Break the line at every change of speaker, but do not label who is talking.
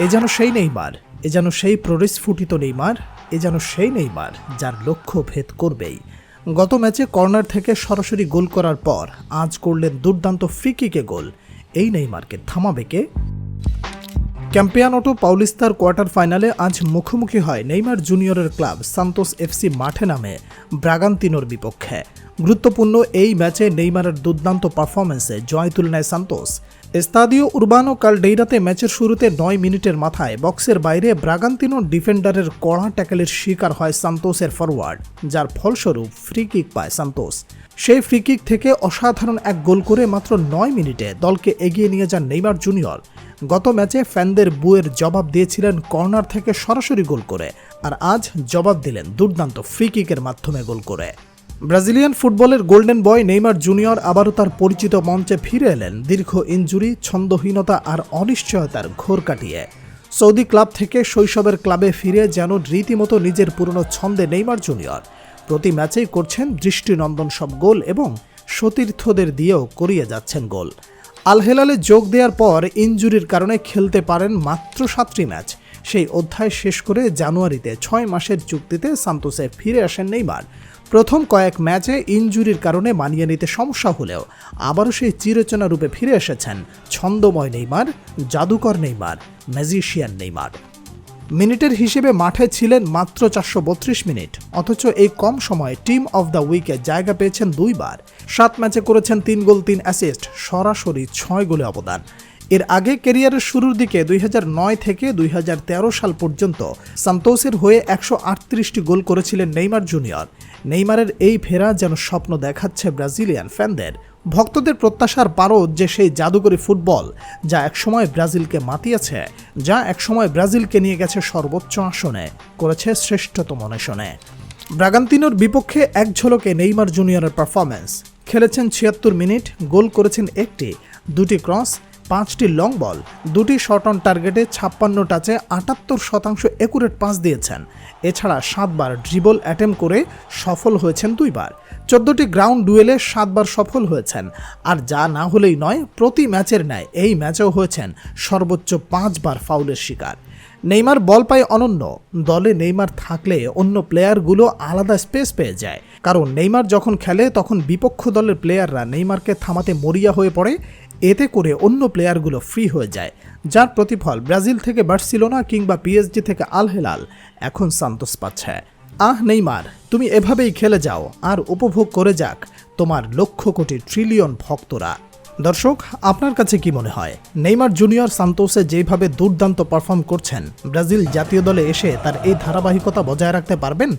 এ যেন সেই নেইমার, এ যেন সেই প্ররিস্ফুটিত নেইমার, এ যেন সেই নেইমার যার লক্ষ্য ভেদ করবেই। গত ম্যাচে কর্নার থেকে সরাসরি গোল করার পর আজ করলেন দুর্দান্ত ফ্রিকিকে গোল। এই নেইমারকে থামাবে কে? ক্যাম্পিয়ানোটো পাউলিস্তার কোয়ার্টার ফাইনালে আজ মুখোমুখি হয় নেইমার জুনিয়রের ক্লাব সান্তোস এফসি মাঠে নামে ব্রাগান্তিনোর বিপক্ষে। গুরুত্বপূর্ণ এই ম্যাচে নেইমারের দুর্দান্ত পারফরমেন্সে জয় তুলে নেয় সান্তোস। এস্তাদিও উরবানো কালডেইরাতে ম্যাচের শুরুতে নয় মিনিটের মাথায় বক্সের বাইরে ব্রাগান্তিনো ডিফেন্ডারের কড়া ট্যাকেলের শিকার হয় সান্তোসের ফরওয়ার্ড যার ফলস্বরূপ ফ্রি কিক পায় সান্তোস। সেই ফ্রি কিক থেকে অসাধারণ এক গোল করে মাত্র নয় মিনিটে দলকে এগিয়ে নিয়ে যান নেইমার জুনিয়র। গত ম্যাচে ফ্যানদের বুয়ের জবাব দিয়েছিলেন কর্নার থেকে সরাসরি গোল করে, আর আজ জবাব দিলেন দুর্দান্ত ফ্রি কিকের মাধ্যমে গোল করে। ব্রাজিলিয়ান ফুটবলের গোল্ডেন বয় নেইমার জুনিয়র আবারও তার পরিচিত মঞ্চে ফিরে এলেন, দীর্ঘ ইনজুরি ছন্দহীনতা আর অনিশ্চয়তার ঘোর কাটিয়ে। সৌদি ক্লাব থেকে শৈশবের ক্লাবে ফিরে যেন রীতিমতো নিজের পুরনো ছন্দে নেইমার জুনিয়র। প্রতি ম্যাচেই করছেন দৃষ্টিনন্দন সব গোল এবং সতীর্থদের দিয়েও করিয়ে যাচ্ছেন গোল। আল হেলালে যোগ দেওয়ার পর ইনজুরির কারণে খেলতে পারেন মাত্র সাতটি ম্যাচ। সেই অধ্যায় শেষ করে জানুয়ারিতে ছয় মাসের চুক্তিতে সান্তোসে ফিরে আসেন নেইমার। প্রথম কয়েক ম্যাচে ইনজুরির কারণে মানিয়ে নিতে সমস্যা হলেও আবারও সেই চিরচেনা রূপে ফিরে এসেছেন ছন্দময় নেইমার, জাদুকর নেইমার, ম্যাজিশিয়ান নেইমার। মিনিটের হিসেবে মাঠে ছিলেন মাত্র চারশো বত্রিশ মিনিট। অথচ এই কম সময়ে টিম অফ দ্য উইকে জায়গা পেয়েছেন দুইবার। সাত ম্যাচে করেছেন তিন গোল, তিন অ্যাসিস্ট, সরাসরি ছয় গোলে অবদান। এর আগে ক্যারিয়ারের শুরুর দিকে দুই হাজার নয় থেকে দুই হাজার তেরো সাল পর্যন্ত সান্তোসের হয়ে একশো গোল করেছিলেন নেইমার জুনিয়র। নেইমারের এই ফেরা যেন স্বপ্ন দেখাচ্ছে ব্রাজিলিয়ান ফ্যানদের। ভক্তদের প্রত্যাশার পারদ যে সেই জাদুকরী ফুটবল যা একসময় ব্রাজিলকে মাতিয়েছে, যা একসময় ব্রাজিলকে নিয়ে গেছে সর্বোচ্চ আসনে, করেছে শ্রেষ্ঠতম নেশনে। ব্রাগান্তিনোর বিপক্ষে এক ঝলকে নেইমার জুনিয়রের পারফরমেন্স খেলেছেন ছিয়াত্তর মিনিট, গোল করেছেন একটি, দুটি ক্রস পাঁচটি লং বল দুটি শর্ট অন টার্গেটে ছাপ্পান্ন টাচে আটাত্তর শতাংশ একুরেট পাস দিয়েছেন। এছাড়া সাতবার ড্রিবল অ্যাটেম্প করে সফল হয়েছেন দুইবার। চোদ্দটি গ্রাউন্ড ডুয়েলে সাতবার সফল হয়েছেন। আর যা না হলেই নয়, প্রতি ম্যাচের ন্যায় এই ম্যাচেও হয়েছেন সর্বোচ্চ পাঁচবার ফাউলের শিকার। নেইমার বল পায় অনন্য। দলে নেইমার থাকলে অন্য প্লেয়ারগুলো আলাদা স্পেস পেয়ে যায়। কারণ নেইমার যখন খেলে, তখন বিপক্ষ দলের প্লেয়াররা নেইমারকে থামাতে মরিয়া হয়ে পড়ে। এতে করে অন্য প্লেয়ারগুলো ফ্রি হয়ে যায়। যার প্রতিফল ব্রাজিল থেকে বার্সিলোনা কিংবা পিএসজি থেকে আল হেলাল। এখন সান্তোস পাচ্ছে। আহ, নেইমার, তুমি এভাবেই খেলে যাও। আর উপভোগ করে যাক তোমার লক্ষ কোটি ট্রিলিয়ন ভক্তরা। দর্শক, আপনার কাছে কি মনে হয়? নেইমার জুনিয়র সান্তোসে যেভাবে দুর্দান্ত পারফর্ম করছেন, ব্রাজিল জাতীয় দলে এসে তার এই ধারাবাহিকতা বজায় রাখতে পারবেন?